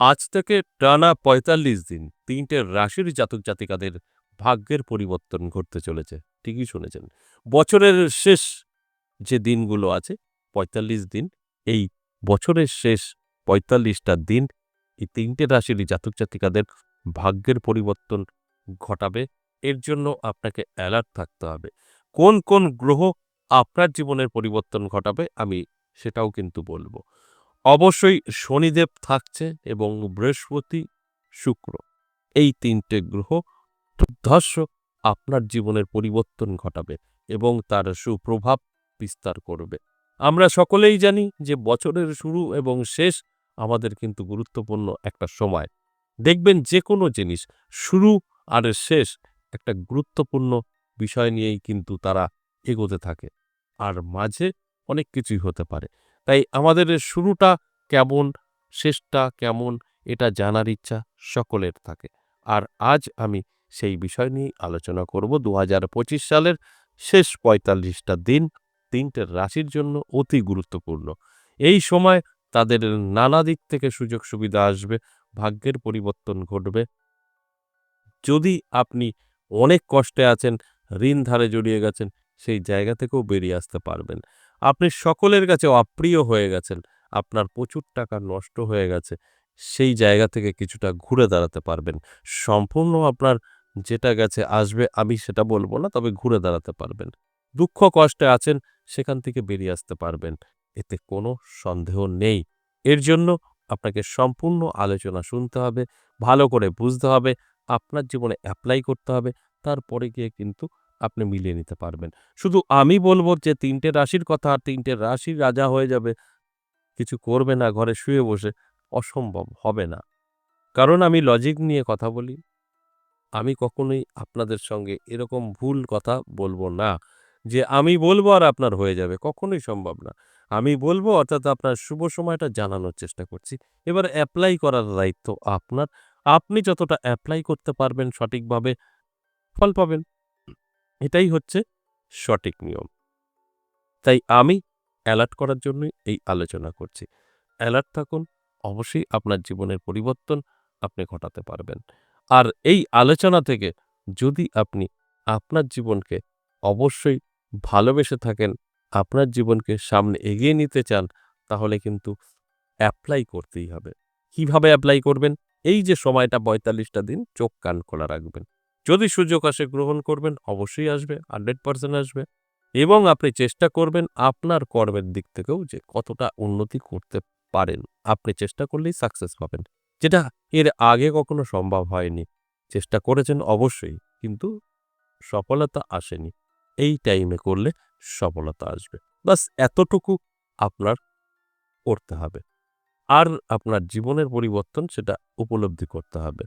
আজ থেকে টানা পঁয়তাল্লিশ দিন তিনটে রাশির জাতক জাতিকাদের ভাগ্যের পরিবর্তন ঘটতে চলেছে, ঠিকই শুনেছেন। বছরের শেষ যে দিনগুলো আছে, পঁয়তাল্লিশ দিন, এই বছরের শেষ পঁয়তাল্লিশটা দিন, এই তিনটে রাশির জাতক জাতিকাদের ভাগ্যের পরিবর্তন ঘটাবে, এর জন্য আপনাকে অ্যালার্ট থাকতে হবে। কোন কোন গ্রহ আপনার জীবনের পরিবর্তন ঘটাবে, আমি সেটাও কিন্তু বলব। অবশ্যই শনিদেব থাকছে এবং বৃহস্পতি শুক্র। এই তিনটে গ্রহ দুর্ধর্ষ আপনার জীবনের পরিবর্তন ঘটাবে এবং তার সুপ্রভাব বিস্তার করবে। আমরা সকলেই জানি যে বছরের শুরু এবং শেষ আমাদের কিন্তু গুরুত্বপূর্ণ একটা সময়। দেখবেন যে কোনো জিনিস, শুরু আর শেষ একটা গুরুত্বপূর্ণ বিষয় নিয়েই কিন্তু তারা এগোতে থাকে। আর মাঝে অনেক কিছুই হতে পারে। তাই আমাদের শুরুটা কেমন, শেষটা কেমন, এটা জানার ইচ্ছা সকলের থাকে। আর আজ আমি সেই বিষয় নিয়ে আলোচনা করব দু সালের শেষ পঁয়তাল্লিশটা দিন তিনটে রাশির জন্য অতি গুরুত্বপূর্ণ। এই সময় তাদের নানা দিক থেকে সুযোগ সুবিধা আসবে, ভাগ্যের পরিবর্তন ঘটবে। যদি আপনি অনেক কষ্টে আছেন, ঋণ ধারে জড়িয়ে গেছেন, সেই জায়গা থেকেও বেরিয়ে আসতে পারবেন। আপনি সকলের কাছে অপ্রিয় হয়ে গেছেন। আপনার প্রচুর টাকা নষ্ট হয়ে গেছে। সেই জায়গা থেকে কিছুটা ঘুরে দাঁড়াতে পারবেন। সম্পূর্ণ আপনার যেটা গেছে আসবে, আমি সেটা বলব না, তবে ঘুরে দাঁড়াতে পারবেন। দুঃখ কষ্টে আছেন, সেখান থেকে বেরিয়ে আসতে পারবেন। এতে কোনো সন্দেহ নেই। এর জন্য আপনাকে সম্পূর্ণ আলোচনা শুনতে হবে, ভালো করে বুঝতে হবে, আপনার জীবনে অ্যাপ্লাই করতে হবে, তারপরে গিয়ে কিন্তু আপনি মিলিয়ে নিতে পারবেন। শুধু আমি বলব যে, তিনটে রাশির কথা, আর তিনটে রাশির রাজা হয়ে যাবে, কিছু করবে না, ঘরে শুয়ে বসে, অসম্ভব হবে না। কারণ আমি লজিক নিয়ে কথা বলি। আমি কখনোই আপনাদের সঙ্গে এরকম ভুল কথা বলব না, যে আমি বলব আর আপনার হয়ে যাবে, কখনোই সম্ভব না। আমি বলব, অর্থাৎ আপনার শুভ সময়টা জানানোর চেষ্টা করছি। এবার অ্যাপ্লাই করার দায়িত্ব আপনার। আপনি যতটা অ্যাপ্লাই করতে পারবেন সঠিকভাবে ফল পাবেন। এটাই হচ্ছে সঠিক নিয়ম। তাই আমি অ্যালার্ট করার জন্যই এই আলোচনা করছি। অ্যালার্ট থাকুন, অবশ্যই আপনার জীবনের পরিবর্তন আপনি ঘটাতে পারবেন। আর এই আলোচনা থেকে যদি আপনি আপনার জীবনকে অবশ্যই ভালোবেসে থাকেন, আপনার জীবনকে সামনে এগিয়ে নিতে চান, তাহলে কিন্তু অ্যাপ্লাই করতেই হবে। কীভাবে অ্যাপ্লাই করবেন? এই যে সময়টা পঁয়তাল্লিশটা দিন চোখ কান খোলা রাখবেন। যদি সুযোগ আসে গ্রহণ করবেন, অবশ্যই আসবে, হান্ড্রেড পার্সেন্ট আসবে। এবং আপনি চেষ্টা করবেন আপনার কর্মের দিক থেকেও যে কতটা উন্নতি করতে পারেন। আপনি চেষ্টা করলেই সাকসেস পাবেন। যেটা এর আগে কখনো সম্ভব হয়নি। চেষ্টা করেছেন অবশ্যই, কিন্তু সফলতা আসেনি। এই টাইমে করলে সফলতা আসবে। বাস এতটুকু আপনার করতে হবে। আর আপনার জীবনের পরিবর্তন সেটা উপলব্ধি করতে হবে।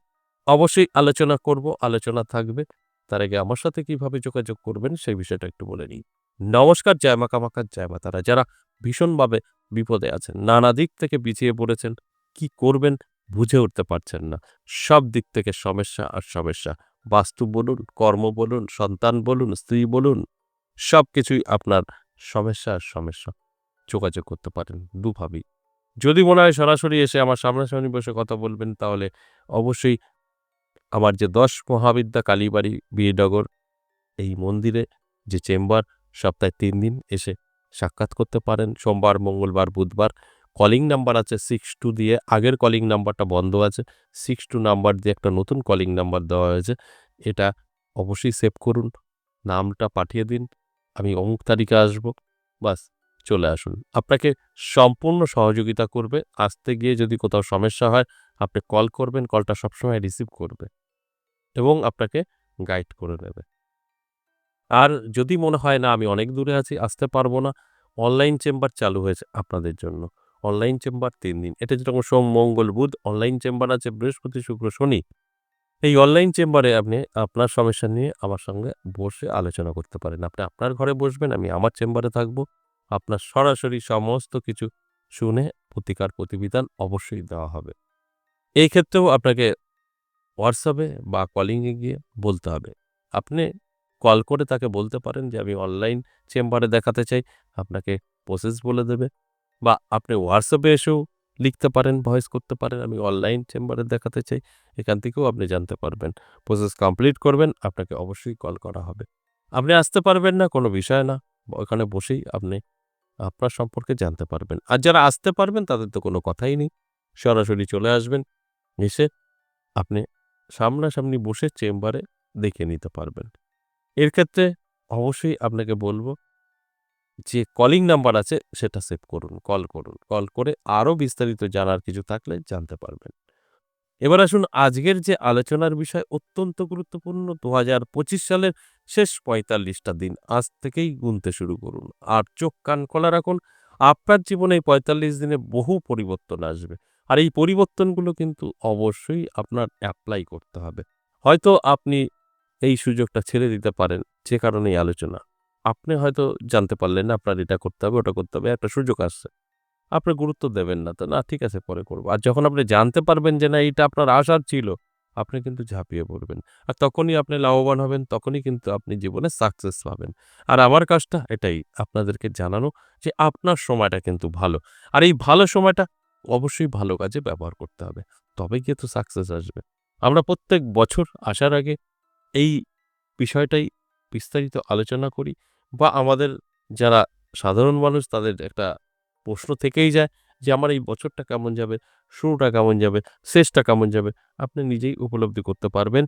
অবশ্যই আলোচনা করব, আলোচনা থাকবে। তার আগে আমার সাথে কীভাবে যোগাযোগ করবেন সেই বিষয়টা একটু বলে নিই। নমস্কার, জয় মা কামাকার জয় মা তারা। যারা ভীষণভাবে বিপদে আছেন, নানা দিক থেকে পিছিয়ে পড়েছেন, কি করবেন বুঝে উঠতে পারছেন না। সব দিক থেকে সমস্যা আর সমস্যা। বাস্তু বলুন, কর্ম বলুন, সন্তান বলুন, স্ত্রী বলুন সব কিছুই আপনার সমস্যা আর সমস্যা। যোগাযোগ করতে পারেন দুভাবেই। যদি মনে হয় সরাসরি এসে আমার সামনাসামনি বসে কথা বলবেন, তাহলে অবশ্যই আমার যে দশ মহাবিদ্যা কালীবাড়ি বীরনগর এই মন্দিরে যে চেম্বার, সপ্তাহে তিন দিন এসে সাক্ষাৎ করতে পারেন। সোমবার, মঙ্গলবার, বুধবার কলিং নাম্বার আছে সিক্স টু দিয়ে। আগের কলিং নাম্বারটা বন্ধ আছে। সিক্স টু নাম্বার দিয়ে একটা নতুন কলিং নাম্বার দেওয়া হয়েছে। এটা অবশ্যই সেভ করুন। নামটা পাঠিয়ে দিন। আমি অমুক তারিখে আসব। বাস, চলে আসুন। আপনাকে সম্পূর্ণ সহযোগিতা করবে। আসতে গিয়ে যদি কোথাও সমস্যা হয়, আপনি কল করবেন। কলটা সবসময় রিসিভ করবে। এবং আপনাকে গাইড করে নেবে। আর যদি মনে হয়, না, আমি অনেক দূরে আছি, আসতে পারব না। অনলাইন চেম্বার চালু হয়েছে আপনাদের জন্য। অনলাইন চেম্বার তিন দিন। এটা যেরকম সোম, মঙ্গল, বুধ অনলাইন চেম্বার আছে বৃহস্পতি, শুক্র, শনি। এই অনলাইন চেম্বারে আপনি আপনার সমস্যা নিয়ে আমার সঙ্গে বসে আলোচনা করতে পারেন। আপনি আপনার ঘরে বসবেন, আমি আমার চেম্বারে থাকব। আপনার সরাসরি সমস্ত কিছু শুনে প্রতিকার, প্রতিবিধান অবশ্যই দেওয়া হবে। এই ক্ষেত্রেও আপনাকে হোয়াটসঅ্যাপে বা কলিংয়ে গিয়ে বলতে হবে। আপনি কল করে তাকে বলতে পারেন যে, আমি অনলাইন চেম্বারে দেখাতে চাই। আপনাকে প্রসেস বলে দেবে। বা আপনি হোয়াটসঅ্যাপে এসেও লিখতে পারেন, ভয়েস করতে পারেন, আমি অনলাইন চেম্বারে দেখাতে চাই। এখান থেকেও আপনি জানতে পারবেন। প্রসেস কমপ্লিট করবেন, আপনাকে অবশ্যই কল করা হবে। আপনি আসতে পারবেন না, কোনো বিষয় না। ওখানে বসেই আপনি আপনার সম্পর্কে জানতে পারবেন। আর যারা আসতে পারবেন, তাদের তো কোনো কথাই নেই। সরাসরি চলে আসবেন, এসে আপনি সামনাসামনি বসে চেম্বারে দেখে নিতে পারবেন। এর ক্ষেত্রে অবশ্যই আপনাকে বলব যে কলিং নাম্বার আছে সেটা সেভ করুন কল করুন। কল করে আরও বিস্তারিত জানার কিছু থাকলে জানতে পারবেন। এবার আসুন আজকের যে আলোচনার বিষয় অত্যন্ত গুরুত্বপূর্ণ। দু হাজার পঁচিশ সালের শেষ পঁয়তাল্লিশটা দিন, আজ থেকেই গুনতে শুরু করুন। আর চোখ কান খোলা রাখুন, আপনার জীবনে এই পঁয়তাল্লিশ দিনে বহু পরিবর্তন আসবে। আর এই পরিবর্তনগুলো কিন্তু অবশ্যই আপনার অ্যাপ্লাই করতে হবে। হয়তো আপনি এই সুযোগটা ছেড়ে দিতে পারেন যে কারণে আলোচনা। আপনি হয়তো জানতে পারলেন না, আপনার এটা করতে হবে, ওটা করতে হবে, একটা সুযোগ আসছে। আপনি গুরুত্ব দেবেন না, তো না, ঠিক আছে, পরে করব। আর যখন আপনি জানতে পারবেন যে না এটা আপনার আশার ছিল, আপনি কিন্তু ঝাঁপিয়ে পড়বেন। আর তখনই আপনি লাভবান হবেন, তখনই কিন্তু আপনি জীবনে সাকসেস পাবেন। আর আমার কাজটা এটাই, আপনাদেরকে জানানো যে আপনার সময়টা কিন্তু ভালো। আর এই ভালো সময়টা অবশ্যই ভালো কাজে ব্যবহার করতে হবে। তবে গিয়ে তো সাকসেস আসবে। আমরা প্রত্যেক বছর আসার আগে এই বিষয়টাই বিস্তারিত আলোচনা করি বা আমাদের যারা সাধারণ মানুষ তাদের একটা প্রশ্ন থেকেই যায় যে, আমার এই বছরটা কেমন যাবে? শুরুটা কেমন যাবে? শেষটা কেমন যাবে? আপনি নিজেই উপলব্ধি করতে পারবেন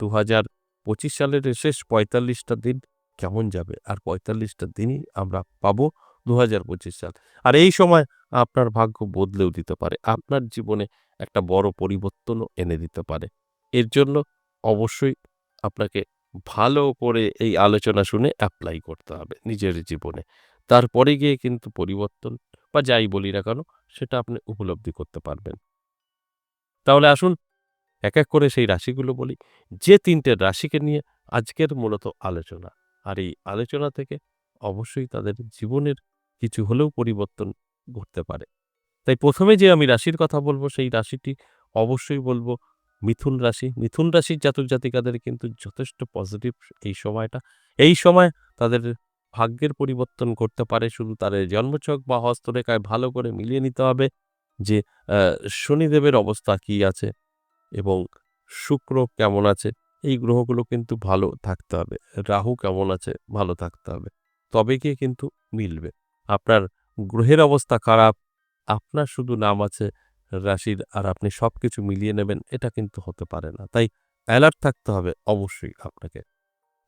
দু হাজার পঁচিশ সালের শেষ পঁয়তাল্লিশটা দিন কেমন যাবে। আর পঁয়তাল্লিশটা দিনই আমরা পাবো দু হাজার পঁচিশ সাল। আর এই সময় আপনার ভাগ্য বদলেও দিতে পারে, আপনার জীবনে একটা বড় পরিবর্তনও এনে দিতে পারে। এর জন্য অবশ্যই আপনাকে ভালো করে এই আলোচনা শুনে অ্যাপ্লাই করতে হবে নিজের জীবনে। তারপরে গিয়ে কিন্তু পরিবর্তন বা যাই বলি না কেন, সেটা আপনি উপলব্ধি করতে পারবেন। তাহলে আসুন, এক এক করে সেই রাশিগুলো বলি। যে তিনটে রাশিকে নিয়ে আজকের মূলত আলোচনা, আর এই আলোচনা থেকে অবশ্যই তাদের জীবনের কিছু হলেও পরিবর্তন ঘটতে পারে। তাই প্রথমে যে আমি রাশির কথা বলব, সেই রাশিটি অবশ্যই বলব মিথুন রাশি। মিথুন রাশির জাতক জাতিকাদের কিন্তু যথেষ্ট পজিটিভ এই সময়টা। এই সময় তাদের ভাগ্যের পরিবর্তন করতে পারে। শুধু তাদের জন্মছক বা হস্তরেখায় ভালো করে মিলিয়ে নিতে হবে যে শনিদেবের অবস্থা কি আছে এবং শুক্র কেমন আছে। এই গ্রহগুলো কিন্তু ভালো থাকতে হবে। রাহু কেমন আছে? ভালো থাকতে হবে। তবে গিয়ে কিন্তু মিলবে। আপনার গ্রহের অবস্থা খারাপ, আপনার শুধু নাম আছে, রাশির, আর আপনি সব কিছু মিলিয়ে নেবেন, এটা কিন্তু হতে পারে না। তাই অ্যালার্ট থাকতে হবে অবশ্যই আপনাকে।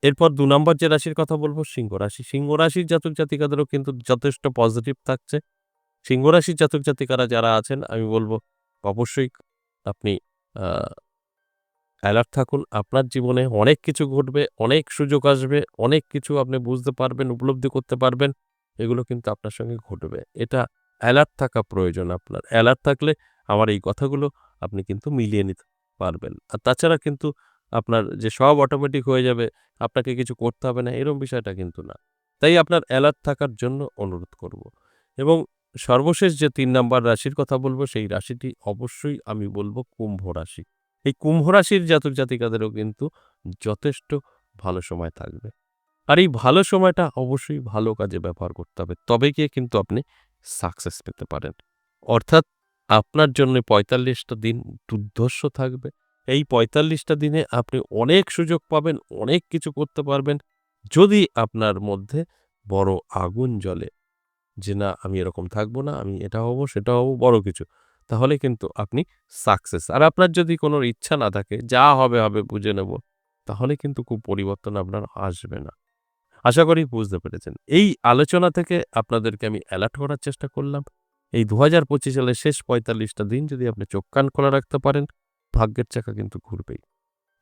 এরপর দু নম্বর যে রাশির কথা বলব, সিংহ রাশি। সিংহ রাশির জাতক জাতিকাদেরও কিন্তু যথেষ্ট পজিটিভ থাকছে। সিংহ রাশির জাতক জাতিকারা যারা আছেন, আমি বলব অবশ্যই আপনি অ্যালার্ট থাকুন। আপনার জীবনে অনেক কিছু ঘটবে, অনেক সুযোগ আসবে, অনেক কিছু আপনি বুঝতে পারবেন, উপলব্ধি করতে পারবেন। এগুলো কিন্তু আপনার সঙ্গে ঘটবে। এটা অ্যালার্ট থাকা প্রয়োজন আপনার। অ্যালার্ট থাকলে আমার এই কথাগুলো আপনি কিন্তু মিলিয়ে নিতে পারবেন। আর তাছাড়া কিন্তু আপনার যে সব অটোমেটিক হয়ে যাবে, আপনাকে কিছু করতে হবে না এরকম বিষয়টা কিন্তু না। তাই আপনার অ্যালার্ট থাকার জন্য অনুরোধ করব। এবং সর্বশেষ যে তিন নাম্বার রাশির কথা বলব, সেই রাশিটি অবশ্যই আমি বলব কুম্ভ রাশি। এই কুম্ভ রাশির জাতক জাতিকাদেরও কিন্তু যথেষ্ট ভালো সময় থাকবে। আর এই ভালো সময়টা অবশ্যই ভালো কাজে ব্যবহার করতে হবে, তবে গিয়ে কিন্তু আপনি সাকসেস পেতে পারেন। অর্থাৎ আপনার জন্য পঁয়তাল্লিশটা দিন দুর্ধর্ষ থাকবে। এই পঁয়তাল্লিশটা দিনে আপনি অনেক সুযোগ পাবেন, অনেক কিছু করতে পারবেন, যদি আপনার মধ্যে বড় আগুন জ্বলে যে, না, আমি এরকম থাকব না, আমি এটা হব, সেটা হব, বড় কিছু। তাহলে কিন্তু আপনি সাকসেস আর আপনার যদি কোনো ইচ্ছা না থাকে, যা হবে হবে, বুঝে নেব, তাহলে কিন্তু খুব পরিবর্তন আপনার আসবে না। আশা করি বুঝতে পেরেছেন। এই আলোচনা থেকে আপনাদেরকে আমি অ্যালার্ট করার চেষ্টা করলাম। এই দু হাজার পঁচিশ সালের শেষ পঁয়তাল্লিশটা দিন যদি আপনি চোখ কান খোলা রাখতে পারেন, ভাগ্যের চাকা কিন্তু ঘুরবেই।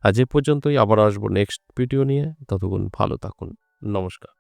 আজ এ পর্যন্তই, আবার আসব নেক্সট ভিডিও নিয়ে। ততক্ষণ ভালো থাকুন। নমস্কার।